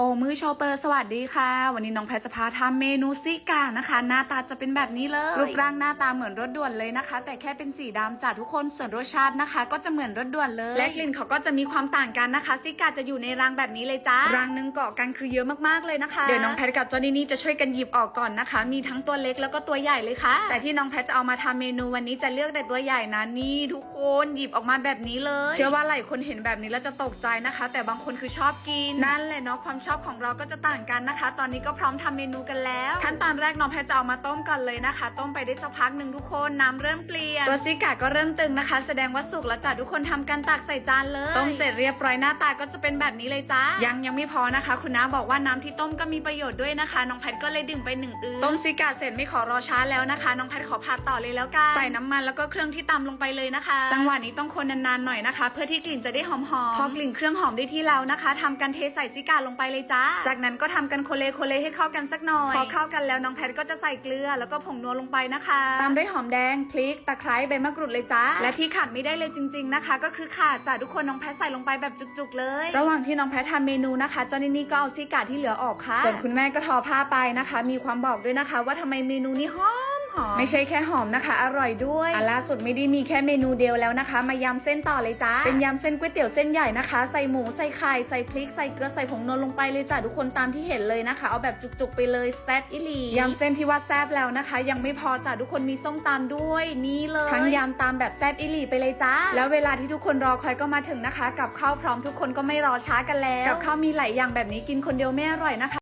โอ้มือโชเปอร์สวัสดีค่ะ วันนี้น้องแพทจะพาทำเมนูซิกานะคะ หน้าตาจะเป็นแบบนี้เลย รูปร่างหน้าตาเหมือนรถด่วนเลยนะคะ แต่แค่เป็นสีดำจ้ะทุกคนส่วนรสชาตินะคะ ก็จะเหมือนรถด่วนเลย และกลิ่นเขาก็จะมีความต่างกันนะคะ ซิกาจะอยู่ในรังแบบนี้เลยจ้ารังหนึงเกาะกันคือเยอะมากๆเลยนะคะ เดี๋ยวน้องแพทกับตัวนี้นี่จะช่วยกันหยิบออกก่อนนะคะ มีทั้งตัวเล็กแล้วก็ตัวใหญ่เลยค่ะ แต่ที่น้องแพทจะเอามาทำเมนูวันนี้จะเลือกแต่ตัวใหญ่นะนี่ทุกคนหยิบออกมาแบบนี้เลย เชื่อว่าหลายคนเห็นแบบนี้แล้วจะตกใจนะคะ แต่บางคนคือชอบกินนั่นแหละเนาะความชอบของเราก็จะต่างกันนะคะ ตอนนี้ก็พร้อมทำเมนูกันแล้ว ขั้นตอนแรกน้องแพทจะเอามาต้มก่อนเลยนะคะ ต้มไปได้สักพักหนึ่งทุกคนน้ำเริ่มเปลี่ยนตัวซิกาก็เริ่มตึงนะคะ แสดงว่าสุกแล้วจ้ะทุกคนทำกันตักใส่จานเลย ต้มเสร็จเรียบร้อยหน้าตาก็จะเป็นแบบนี้เลยจ้ายังยังไม่พอนะคะ คุณน้าบอกว่าน้ำที่ต้มก็มีประโยชน์ด้วยนะคะน้องแพทก็เลยดื่มไปหนึ่งอือต้มซิกาเสร็จไม่ขอรอช้าแล้วนะคะ น้องแพทขอผัดต่อเลยแล้วกันใส่น้ำมันแล้วก็เครื่องที่ตำลงไปเลยนะคะ จังหวะนี้ต้องคนนานๆหน่อยนะคะ เพื่อที่กลิ่นจะได้หอมๆพอกลิ่นเครื่องหอมได้ที่แล้วนะคะทำกันเทใส่ซิกาลงไปเลยจ้า จากนั้นก็ทำกันโคเลโคเลให้เข้ากันสักหน่อย พอเข้ากันแล้วน้องแพทก็จะใส่เกลือ แล้วก็ผงนัวลงไปนะคะ ตามด้วยหอมแดงพริกตะไคร้ใบมะกรูดเลยจ้า และที่ขาดไม่ได้เลยจริง ๆนะคะ ก็คือข่าจ้ะทุกคนน้องแพทใส่ลงไปแบบจุกๆเลย ระหว่างที่น้องแพททำเมนูนะคะเจ้านี่นี่ก็เอาซิกาที่เหลือออกค่ะ ส่วนคุณแม่ก็ทอผ้าไปนะคะ มีความบอกด้วยนะคะ ว่าทำไมเมนูนี้หอมห อม ไม่ใช่แค่หอมนะคะ อร่อยด้วยอะล่าสุดไม่ได้มีแค่เมนูเดียวแล้วนะคะ มายำเส้นต่อเลยจ้าเป็นยำเส้นก๋วยเตี๋ยวเส้นใหญ่นะคะ ใส่หมูใส่ไข่ใส่พริกใส่เกลือใส่ผงนวลลงไปเลยจ้ะทุกคนตามที่เห็นเลยนะคะ เอาแบบจุกๆไปเลยแซ่บอิลียำเส้นที่ว่าแซ่บแล้วนะคะ ยังไม่พอจ้ะทุกคนมีส้มตำด้วยนี่เลยทั้งยำตามแบบแซ่บอิลีไปเลยจ้าแล้วเวลาที่ทุกคนรอคอยก็มาถึงนะคะ กับข้าวพร้อมทุกคนก็ไม่รอช้ากันแล้วกับข้าวมีหลายอย่างแบบนี้กินคนเดียวไม่อร่อยนะคะ